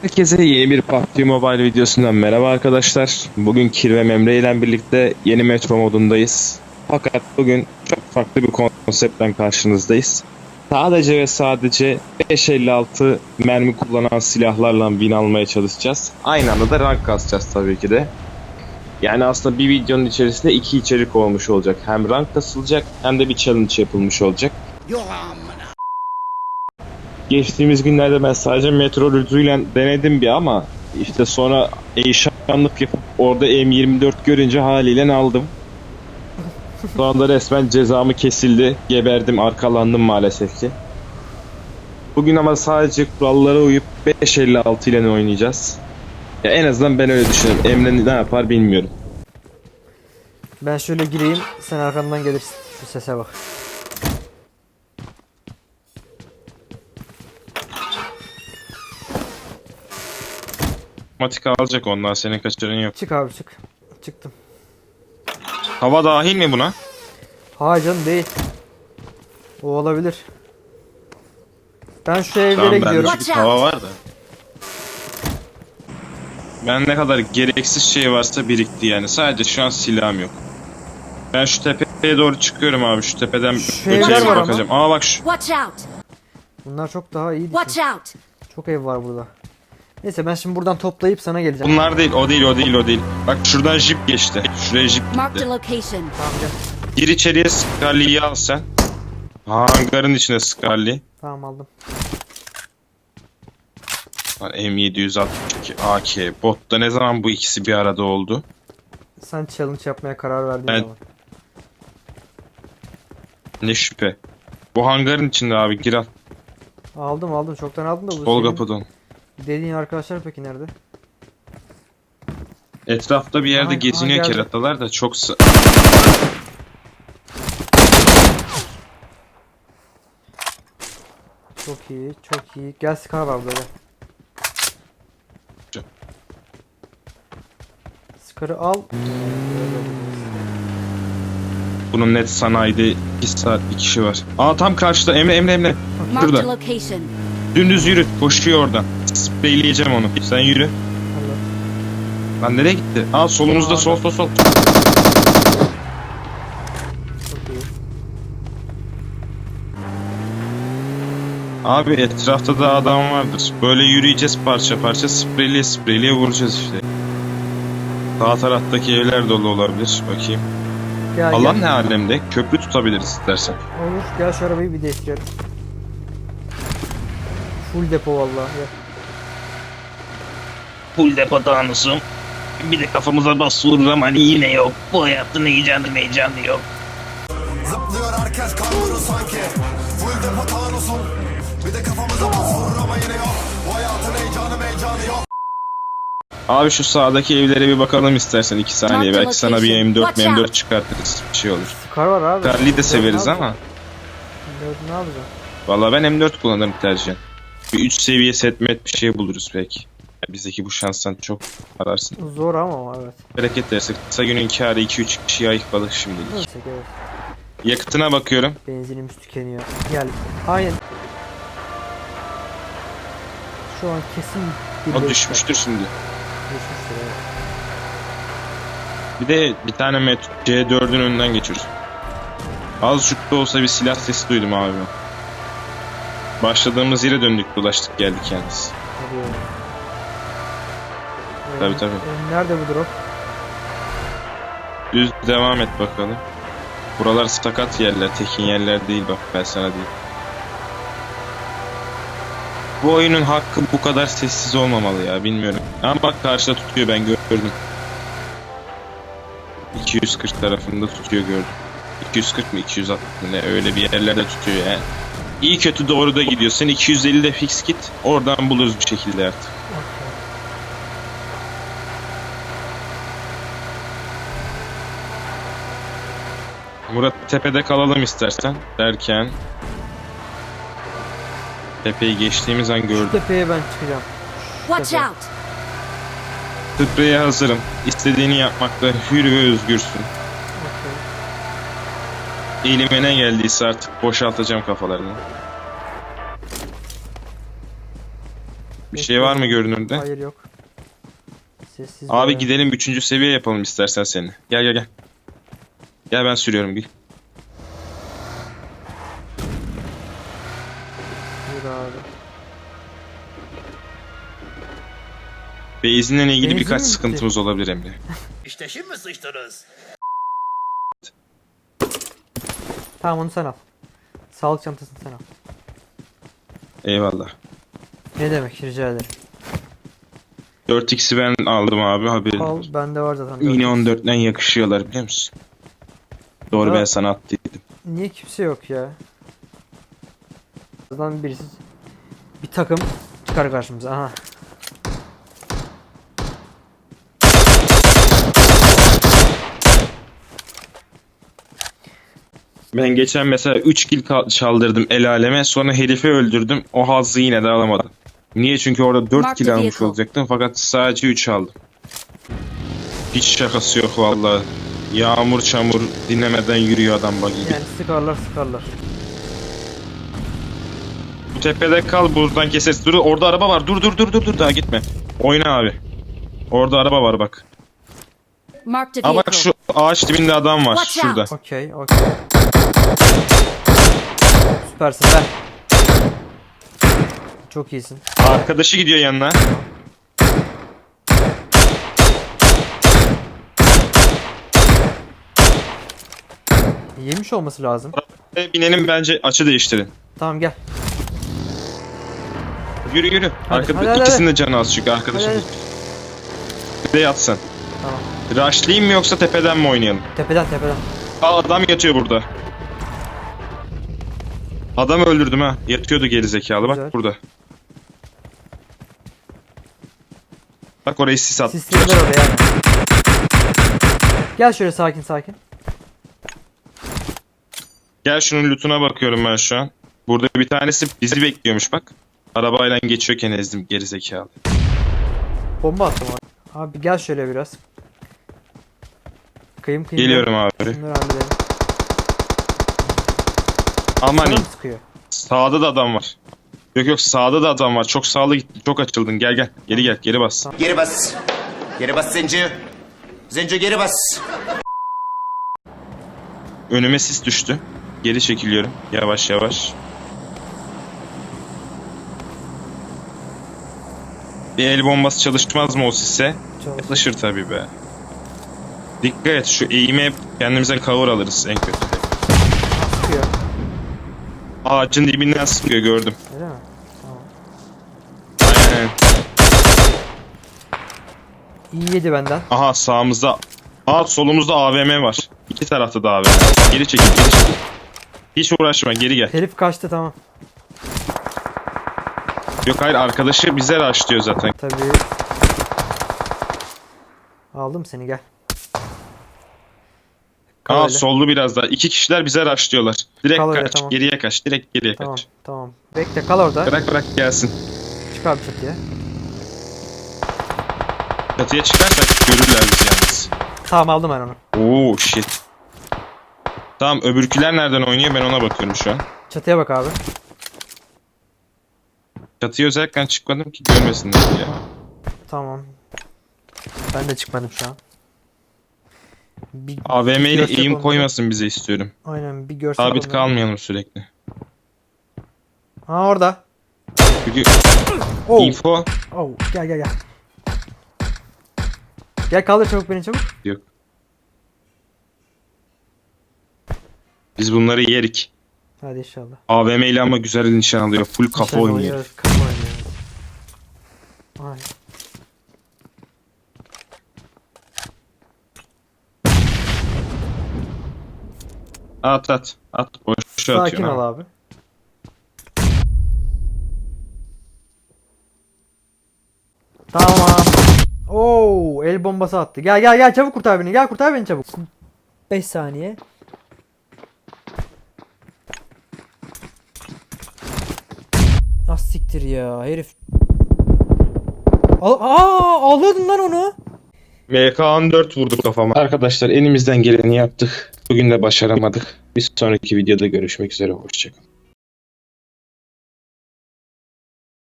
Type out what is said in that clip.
Herkese yeni bir PUBG Mobile videosundan merhaba arkadaşlar. Bugün Kirve Memre ile birlikte yeni metro modundayız. Fakat bugün çok farklı bir konseptten karşınızdayız. Sadece ve sadece 556 mermi kullanan silahlarla win almaya çalışacağız. Aynı anda da rank kasacağız tabii ki de. Yani aslında bir videonun içerisinde iki içerik olmuş olacak. Hem rank kasılacak hem de bir challenge yapılmış olacak. Geçtiğimiz günlerde ben sadece metrolojisiyle denedim bir ama işte sonra eşanlık yapıp orada M24 görünce haliyle aldım. Sonra da resmen cezamı kesildi. Geberdim, arkalandım maalesef ki. Bugün ama sadece kurallara uyup 5.56 ile oynayacağız. Ya en azından ben öyle düşünüyorum. Emre ne yapar bilmiyorum. Ben şöyle gireyim, sen arkamdan gelirsin. Şu sese bak. Matik alacak onlar senin kaçırın yok. Çık abi çık. Çıktım. Hava dahil mi buna? Hayır canım değil. O olabilir. Ben şu evlere Tamam bende gidiyorum. çünkü hava var da. Ben ne kadar gereksiz şey varsa birikti yani. Sadece şu an silahım yok. Ben şu tepeye doğru çıkıyorum abi. Şu tepeden Şu öteye ama. bakacağım. Ama bak şu. Watch out! Bunlar çok daha iyi. Watch out! Çok ev var burada. Neyse ben şimdi buradan toplayıp sana geleceğim. Bunlar değil, o değil, o değil, o değil. Bak şuradan jip geçti. Şuraya jip Marked a gitti. location. Tamam gel. Gir içeriye Scarlet'i al sen. Hangarın içine Scarlet. Tamam aldım. Lan M762 AK. Botta ne zaman bu ikisi bir arada oldu? Sen challenge yapmaya karar verdin Ben- zaman. Ne şüphe. Bu hangarın içinde abi gir al. Aldım aldım çoktan aldım da bu Sol senin kapıdan. Dediğin arkadaşlar peki nerede? Etrafta bir yerde Ay, geziniyor geldi. keratalar da çok sı- Çok iyi çok iyi. Gel Scar var burada. Gel. Scar'ı al. Bunun net sanayide 2 saat bir kişi var. Aa tam karşıda Emre Emre Emre. Marked a Şurada. location. Dümdüz yürü. Koşuyor oradan. Spreyleyeceğim onu. Sen yürü. Allah. Lan nereye gitti? Aa solumuzda sol sol sol. Abi etrafta da adam vardır. Böyle yürüyeceğiz parça parça. Spreyleye spreyleye vuracağız işte. Sağ taraftaki evler dolu olabilir. Bakayım. Gel Alan gel. ne alemde? Köprü tutabiliriz istersen. Olur gel şu arabayı bir değiştirelim. Full depo vallahi. Gel. Full depo tanrısım. Bir de kafamıza bas vurur ama hani yine yok. Bu hayatın heyecanı heyecanı yok. Zıplıyor herkes kanguru sanki Full depo tanusun Bir de kafamıza bas vurur ama yine yok Bu hayatın heyecanı heyecanı yok Abi şu sağdaki evlere bir bakalım istersen 2 saniye. Belki sana bir location. M4 Watch M4 out. çıkartırız. Bir şey olur. Scar var abi. Charlie de severiz Ne ama. yapacaksın? Ne yapacaksın? Valla ben M4 kullanırım tercihen. Bir 3 seviye setmet bir şey buluruz belki. Ya bizdeki bu şanstan çok ararsın. Zor ama evet. Hareket edersek kısa günün kârı 2-3 kişiyi ayıkladık şimdilik. Neyse evet. Yakıtına bakıyorum. Benzinimiz tükeniyor. Gel. Aynen. Şu an kesin bir O düşmüştür şimdi. Düşmüştür evet. Bir de bir tane met C4'ün önünden geçiyoruz. Azıcık da olsa bir silah sesi duydum abi ben. Başladığımız yere döndük dolaştık geldik yalnız. Hadi ya. Tabii, Ee, tabii. e, Nerede bu drop? Düz devam et bakalım. Buralar sakat yerler, tekin yerler değil bak ben sana diyeyim. Bu oyunun hakkı bu kadar sessiz olmamalı ya bilmiyorum. Ama bak karşıda tutuyor ben gördüm. 240 tarafında tutuyor gördüm. 240 mı 260 mı ne öyle bir yerlerde tutuyor yani. İyi kötü doğru da gidiyorsun 250 de fix git oradan buluruz bir şekilde artık. Murat tepede kalalım istersen derken Tepeyi geçtiğimiz an Şu gördüm. tepeye ben çıkacağım. Şu Watch tepeye. out! Spreye hazırım. İstediğini yapmakta hür ve özgürsün. Elime ne geldiyse artık boşaltacağım kafalarını. Bir şey var mı görünürde? Hayır yok. Sessiz Abi bayağı. gidelim 3. seviye yapalım istersen seni. Gel gel gel. Gel ben sürüyorum gel. Yürü abi. Benzinle ilgili Benzin birkaç mi bitti? sıkıntımız olabilir Emre. İşte şimdi sıçtınız. Tamam onu sen al. Sağlık çantasını sen al. Eyvallah. Ne demek rica ederim. 4x'i ben aldım abi haberin. Al bende var zaten. Mini dört. 14'den yakışıyorlar biliyor musun? Doğru Ha. ben sana attıydım. Niye kimse yok ya? Zaten birisi bir takım çıkar karşımıza. Aha. Ben geçen mesela 3 kill çaldırdım el aleme sonra herifi öldürdüm. O hazzı yine de alamadım. Niye? Çünkü orada 4 Mark kill almış vehicle. olacaktım fakat sadece 3 aldım. Hiç şakası yok vallahi. Yağmur çamur dinlemeden yürüyor adam bak gibi. Yani sıkarlar sıkarlar. Bu tepede kal buradan keseriz. Dur orada araba var. Dur dur dur dur dur daha gitme. Oyna abi. Orada araba var bak. Aa bak şu ağaç dibinde adam var Watch şurada. Okey okey. Süpersin be. Çok iyisin. Arkadaşı gidiyor yanına. Yemiş olması lazım. E, Binelim bence açı değiştirin. Tamam gel. Yürü yürü. Hadi, Arkada hadi, hadi, ikisinin de canı az çünkü Hadi, arkadaşım. hadi. Bir de yatsın. Tamam. Rushlayayım mı yoksa tepeden mi oynayalım? Tepeden tepeden. Aa adam yatıyor burada. Adam öldürdüm ha. Yatıyordu gerizekalı bak Güzel. burada. Bak orayı sis at. Sistemler oraya. Gel şöyle sakin sakin. Gel şunun lootuna bakıyorum ben şu an. Burada bir tanesi bizi bekliyormuş bak. Arabayla geçiyorken ezdim gerizekalı. Bomba attım oraya. Abi gel şöyle biraz. Kıyım kıyım. Geliyorum abi. Bunları halledelim. Aman iyi. sıkıyor? Sağda da adam var. Yok yok sağda da adam var. Çok sağlı gitti. Çok açıldın. Gel gel. Geri gel. Geri bas. Geri bas. Geri bas Zenci. Zenci geri bas. Önüme sis düştü. Geri çekiliyorum. Yavaş yavaş. Bir el bombası çalışmaz mı o sise? Çalışır tabii be. Dikkat et şu eğime kendimize cover alırız en kötü. Ağacın dibinden sıkıyor gördüm. Öyle mi? Tamam. Aynen. İyi yedi benden. Aha sağımızda. Aa solumuzda AVM var. İki tarafta da AVM. Geri çekil geri çekil. Hiç uğraşma geri gel. Herif kaçtı tamam. Yok hayır arkadaşı bize rushlıyor zaten. Tabii. Aldım seni gel. Kal Aa öyle. soldu biraz daha. İki kişiler bize rushlıyorlar. Direkt Kal öyle, kaç. tamam. Geriye kaç. Direkt geriye Tamam kaç. tamam. Bekle kal orada. Bırak bırak gelsin. Çık abi çatıya. Çatıya çıkarsak görürler bizi yalnız. Tamam aldım ben onu. Oo shit. Tamam öbürküler nereden oynuyor ben ona bakıyorum şu an. Çatıya bak abi. Çatıya özellikle çıkmadım ki görmesinler diye. Tamam. Ben de çıkmadım şu an. Bir, AVM ile görsek eğim onu. koymasın bize istiyorum. Aynen bir görsek Sabit onu. kalmayalım sürekli. Ha orada. Çünkü Oh. info Oh. Gel gel gel. Gel kaldır çabuk beni çabuk. yok. Biz bunları yerik. Hadi inşallah. AVM ile ama güzel nişan alıyor. Full kafa Sen oynuyor. oynuyoruz, Kafa oynuyoruz. Ay. At at. At. Boşa Sakin atıyorsun. ol ha. abi. Tamam. Oo, el bombası attı. Gel gel gel çabuk kurtar beni. Gel kurtar beni çabuk. 5 saniye. Ah siktir ya herif. Al Aa ağladın lan onu. MK14 vurdu kafama. Arkadaşlar elimizden geleni yaptık. Bugün de başaramadık. Bir sonraki videoda görüşmek üzere. Hoşçakalın.